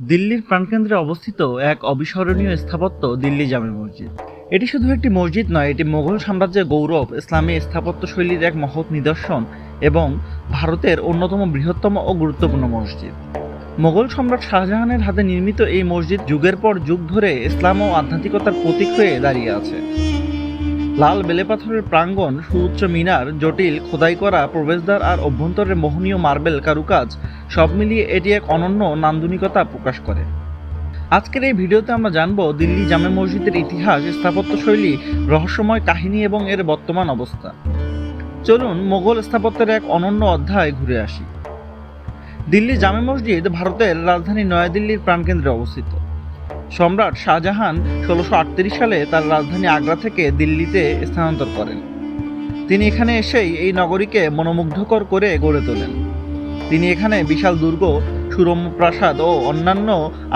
দিল্লির প্রাণকেন্দ্রে অবস্থিত এক অবিস্মরণীয় স্থাপত্য দিল্লি জামে মসজিদ। এটি শুধু একটি মসজিদ নয়, এটি মোগল সাম্রাজ্যের গৌরব, ইসলামী স্থাপত্য শৈলীর এক মহৎ নিদর্শন এবং ভারতের অন্যতম বৃহত্তম ও গুরুত্বপূর্ণ মসজিদ। মোগল সম্রাট শাহজাহানের হাতে নির্মিত এই মসজিদ যুগের পর যুগ ধরে ইসলাম ও আধ্যাত্মিকতার প্রতীক হয়ে দাঁড়িয়ে আছে। লাল বেলেপাথরের প্রাঙ্গণ, সুউচ্চ মিনার, জটিল খোদাই করা প্রবেশদ্বার আর অভ্যন্তরের মোহনীয় মার্বেল কারুকাজ সব মিলিয়ে এটি এক অনন্য নান্দনিকতা প্রকাশ করে। আজকের এই ভিডিওতে আমরা জানব দিল্লি জামে মসজিদের ইতিহাস স্থাপত্য শৈলী রহস্যময় কাহিনী এবং এর বর্তমান অবস্থা। চলুন মোগল স্থাপত্যের এক অনন্য অধ্যায় ঘুরে আসি। দিল্লি জামে মসজিদ ভারতের রাজধানী নয়াদিল্লির প্রাণকেন্দ্রে অবস্থিত। সম্রাট শাহজাহান ষোলোশো সালে তার রাজধানী আগ্রা থেকে দিল্লিতে স্থানান্তর করেন। তিনি এখানে এসেই এই নগরীকে মনোমুগ্ধকর করে গড়ে তোলেন। তিনি এখানে বিশাল দুর্গ সুরম প্রাসাদ ও অন্যান্য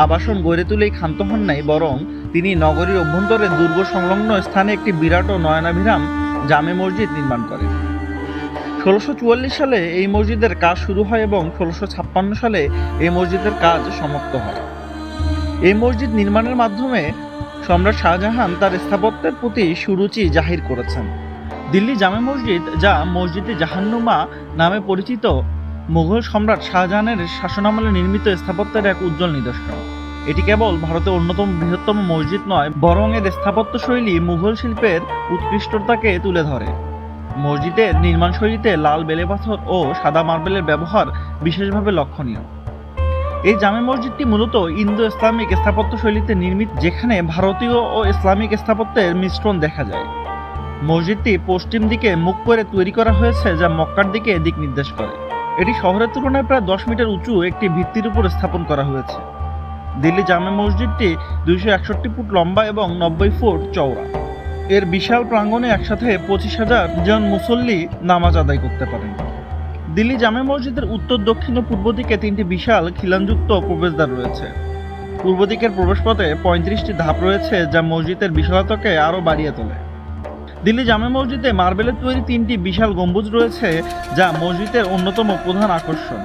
আবাসন গড়ে তুলেই ক্ষান্ত হন নাই, বরং তিনি নগরীর অভ্যন্তরে দুর্গ সংলগ্ন স্থানে একটি বিরাট ও নয়নাভিরাম জামে মসজিদ নির্মাণ করেন। ষোলোশো সালে এই মসজিদের কাজ শুরু হয় এবং ষোলোশো সালে এই মসজিদের কাজ সমাপ্ত হয়। এই মসজিদ নির্মাণের মাধ্যমে সম্রাট শাহজাহান তার স্থাপত্যের প্রতি সুরুচি জাহির করেছেন। দিল্লি জামে মসজিদ যা মসজিদে জাহান্নুমা নামে পরিচিত মুঘল সম্রাট শাহজাহানের শাসনামলে নির্মিত স্থাপত্যের এক উজ্জ্বল নিদর্শন। এটি কেবল ভারতের অন্যতম বৃহত্তম মসজিদ নয়, বরং এর স্থাপত্য শৈলী মুঘল শিল্পের উৎকৃষ্টতাকে তুলে ধরে। মসজিদের নির্মাণ শৈলীতে লাল বেলেপাথর ও সাদা মার্বেলের ব্যবহার বিশেষভাবে লক্ষণীয়। এই জামে মসজিদটি মূলত ইন্দো ইসলামিক স্থাপত্য শৈলীতে নির্মিত, যেখানে ভারতীয় ও ইসলামিক স্থাপত্যের মিশ্রণ দেখা যায়। মসজিদটি পশ্চিম দিকে মুখ করে তৈরি করা হয়েছে, যা মক্কার দিকে দিক নির্দেশ করে। এটি শহরের তুলনায় প্রায় দশ মিটার উঁচু একটি ভিত্তির উপর স্থাপন করা হয়েছে। দিল্লি জামে মসজিদটি দুইশো একষট্টি ফুট লম্বা এবং নব্বই ফুট চওড়া। এর বিশাল প্রাঙ্গণে একসাথে পঁচিশ হাজার জন মুসল্লি নামাজ আদায় করতে পারেন। দিল্লি জামে মসজিদের উত্তর, দক্ষিণ ও পূর্ব দিকে তিনটি বিশাল খিলানযুক্ত প্রবেশদ্বার রয়েছে। পূর্ব দিকের প্রবেশপথে পঁয়ত্রিশটি ধাপ রয়েছে যা মসজিদের বিশালতাকে আরও বাড়িয়ে তোলে। দিল্লি জামে মসজিদে মার্বেলের তৈরি তিনটি বিশাল গম্বুজ রয়েছে যা মসজিদের অন্যতম প্রধান আকর্ষণ।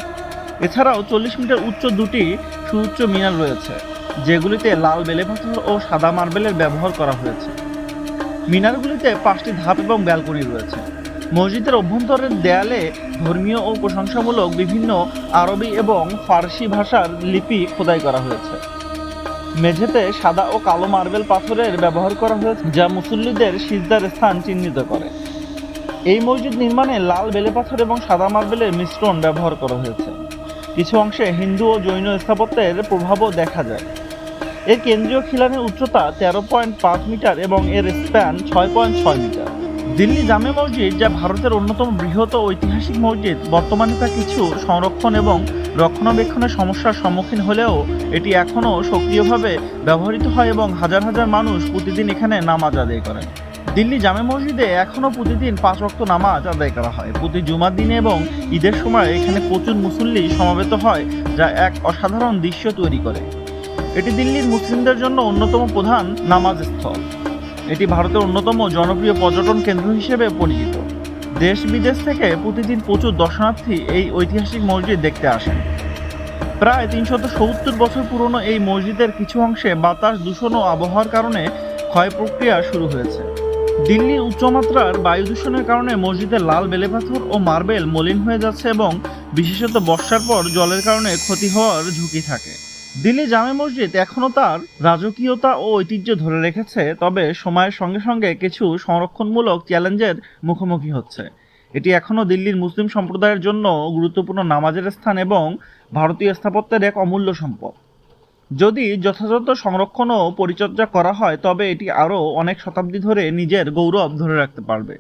এছাড়াও চল্লিশ মিটার উচ্চ দুটি সুউচ্চ মিনার রয়েছে, যেগুলিতে লাল বেলেপাথর ও সাদা মার্বেলের ব্যবহার করা হয়েছে। মিনারগুলিতে পাঁচটি ধাপ এবং ব্যালকনি রয়েছে। মসজিদের অভ্যন্তরের দেয়ালে ধর্মীয় ও প্রশংসামূলক বিভিন্ন আরবি এবং ফার্সি ভাষার লিপি খোদাই করা হয়েছে। মেঝেতে সাদা ও কালো মার্বেল পাথরের ব্যবহার করা হয়েছে, যা মুসল্লিদের সিজদার স্থান চিহ্নিত করে। এই মসজিদ নির্মাণে লাল বেলে পাথর এবং সাদা মার্বেলের মিশ্রণ ব্যবহার করা হয়েছে। কিছু অংশে হিন্দু ও জৈন স্থাপত্যের প্রভাবও দেখা যায়। এর কেন্দ্রীয় খিলানের উচ্চতা তেরো পয়েন্ট পাঁচ মিটার এবং এর স্প্যান ছয় পয়েন্ট ছয় মিটার। দিল্লি জামে মসজিদ, যা ভারতের অন্যতম বৃহৎ ঐতিহাসিক মসজিদ, বর্তমানে তা কিছু সংরক্ষণ এবং রক্ষণাবেক্ষণের সমস্যার সম্মুখীন হলেও এটি এখনও সক্রিয়ভাবে ব্যবহৃত হয় এবং হাজার হাজার মানুষ প্রতিদিন এখানে নামাজ আদায় করেন। দিল্লি জামে মসজিদে এখনও প্রতিদিন পাঁচ রক্ত নামাজ আদায় করা হয়। প্রতি জুমার দিনে এবং ঈদের সময় এখানে প্রচুর মুসল্লি সমাবেত হয়, যা এক অসাধারণ দৃশ্য তৈরি করে। এটি দিল্লির মুসলিমদের জন্য অন্যতম প্রধান নামাজ স্থল। এটি ভারতের অন্যতম জনপ্রিয় পর্যটন কেন্দ্র হিসেবে পরিচিত। দেশ বিদেশ থেকে প্রতিদিন প্রচুর দর্শনার্থী এই ঐতিহাসিক মসজিদ দেখতে আসেন। প্রায় তিনশত সত্তর বছর পুরনো এই মসজিদের কিছু অংশে বাতাস, দূষণ ও আবহাওয়ার কারণে ক্ষয় প্রক্রিয়া শুরু হয়েছে। দিল্লির উচ্চমাত্রার বায়ু দূষণের কারণে মসজিদের লাল বেলেপাথর ও মার্বেল মলিন হয়ে যাচ্ছে এবং বিশেষত বর্ষার পর জলের কারণে ক্ষতি হওয়ার ঝুঁকি থাকে। দিল্লি জামে মসজিদ এখনও তার রাজকীয়তা ও ঐতিহ্য ধরে রেখেছে, তবে সময়ের সঙ্গে সঙ্গে কিছু সংরক্ষণমূলক চ্যালেঞ্জের মুখোমুখি হচ্ছে। এটি এখনও দিল্লির মুসলিম সম্প্রদায়ের জন্য গুরুত্বপূর্ণ নামাজের স্থান এবং ভারতীয় স্থাপত্যের এক অমূল্য সম্পদ। যদি যথাযথ সংরক্ষণ ও পরিচর্যা করা হয়, তবে এটি আরও অনেক শতাব্দী ধরে নিজের গৌরব ধরে রাখতে পারবে।